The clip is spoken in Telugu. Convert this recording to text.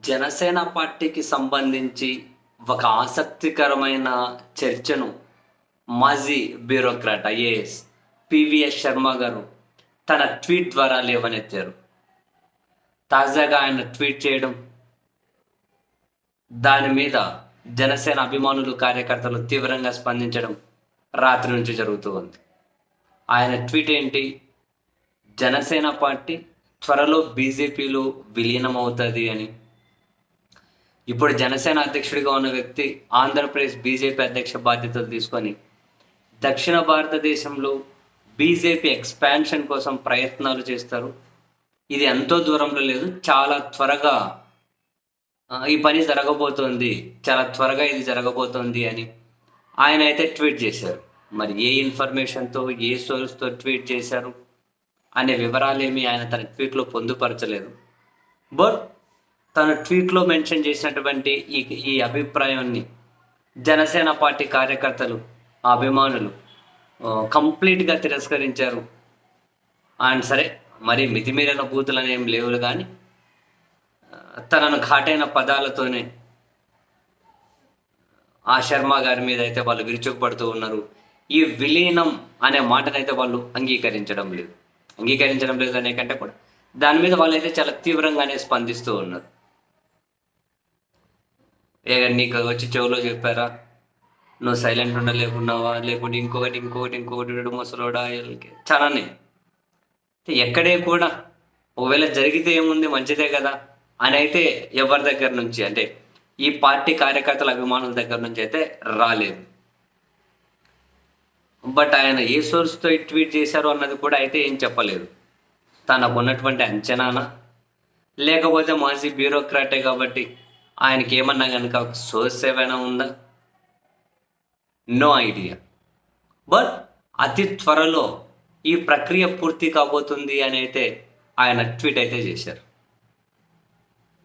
జనసేన పార్టీకి సంబంధించి ఒక ఆసక్తికరమైన చర్చను మాజీ బ్యూరోక్రాట్ ఐఏఎస్ పివిఎస్ శర్మ గారు తన ట్వీట్ ద్వారా లేవనెత్తారు. తాజాగా ఆయన ట్వీట్ చేయడం దాని మీద జనసేన అభిమానులు కార్యకర్తలు తీవ్రంగా స్పందించడం రాత్రి నుంచి జరుగుతూ ఉంది. ఆయన ట్వీట్ ఏంటి? జనసేన పార్టీ త్వరలో బీజేపీలో విలీనం అవుతుంది అని ఇప్పుడు జనసేన అధ్యక్షుడిగా ఉన్న వ్యక్తి ఆంధ్రప్రదేశ్ బీజేపీ అధ్యక్ష బాధ్యతలు తీసుకొని దక్షిణ భారతదేశంలో బీజేపీ ఎక్స్పాన్షన్ కోసం ప్రయత్నాలు చేస్తారు. ఇది ఎంతో దూరంలో లేదు. చాలా త్వరగా ఈ పని జరగబోతోంది. చాలా త్వరగా ఇది జరగబోతోంది అని ఆయన అయితే ట్వీట్ చేశారు. మరి ఏ ఇన్ఫర్మేషన్తో ఏ సోర్స్తో ట్వీట్ చేశారు అనే వివరాలేమి ఆయన తన ట్వీట్లో పొందుపరచలేదు. బట్ తన ట్వీట్లో మెన్షన్ చేసినటువంటి ఈ ఈ అభిప్రాయాన్ని జనసేన పార్టీ కార్యకర్తలు అభిమానులు కంప్లీట్గా తిరస్కరించారు. అండ్ సరే మరి మితిమీరిన బూతులు అనేం లేవు కానీ తనను ఘాటైన పదాలతోనే ఆ శర్మ గారి మీద అయితే వాళ్ళు విరుచుకుపడుతూ ఉన్నారు. ఈ విలీనం అనే మాటనైతే వాళ్ళు అంగీకరించడం లేదు. అంగీకరించడం లేదు అనే కంటే కూడా దాని మీద వాళ్ళైతే చాలా తీవ్రంగానే స్పందిస్తూ ఉన్నారు. ఏ నీకు వచ్చి చెవులో చెప్పారా? నువ్వు సైలెంట్ ఉండలేకున్నావా? లేకుంటే ఇంకొకటి ఇంకొకటి ఇంకొకటి ముసలోడా? చాలానే ఎక్కడే కూడా ఒకవేళ జరిగితే ఏముంది? మంచిదే కదా. అని అయితే ఎవరి దగ్గర నుంచి? అంటే ఈ పార్టీ కార్యకర్తల అభిమానుల దగ్గర నుంచి అయితే రాలేదు. బట్ ఆయన ఏ సోర్స్తో ట్వీట్ చేశారు అన్నది కూడా అయితే ఏం చెప్పలేదు. తనకు ఉన్నటువంటి అంచనానా? లేకపోతే మాజీ బ్యూరోక్రాటే కాబట్టి ఆయనకి ఏమన్నా కనుక సోర్స్ ఏమైనా ఉందా? No idea. బట్ అతి త్వరలో ఈ ప్రక్రియ పూర్తి కాబోతుంది అని అయితే ఆయన ట్వీట్ అయితే చేశారు.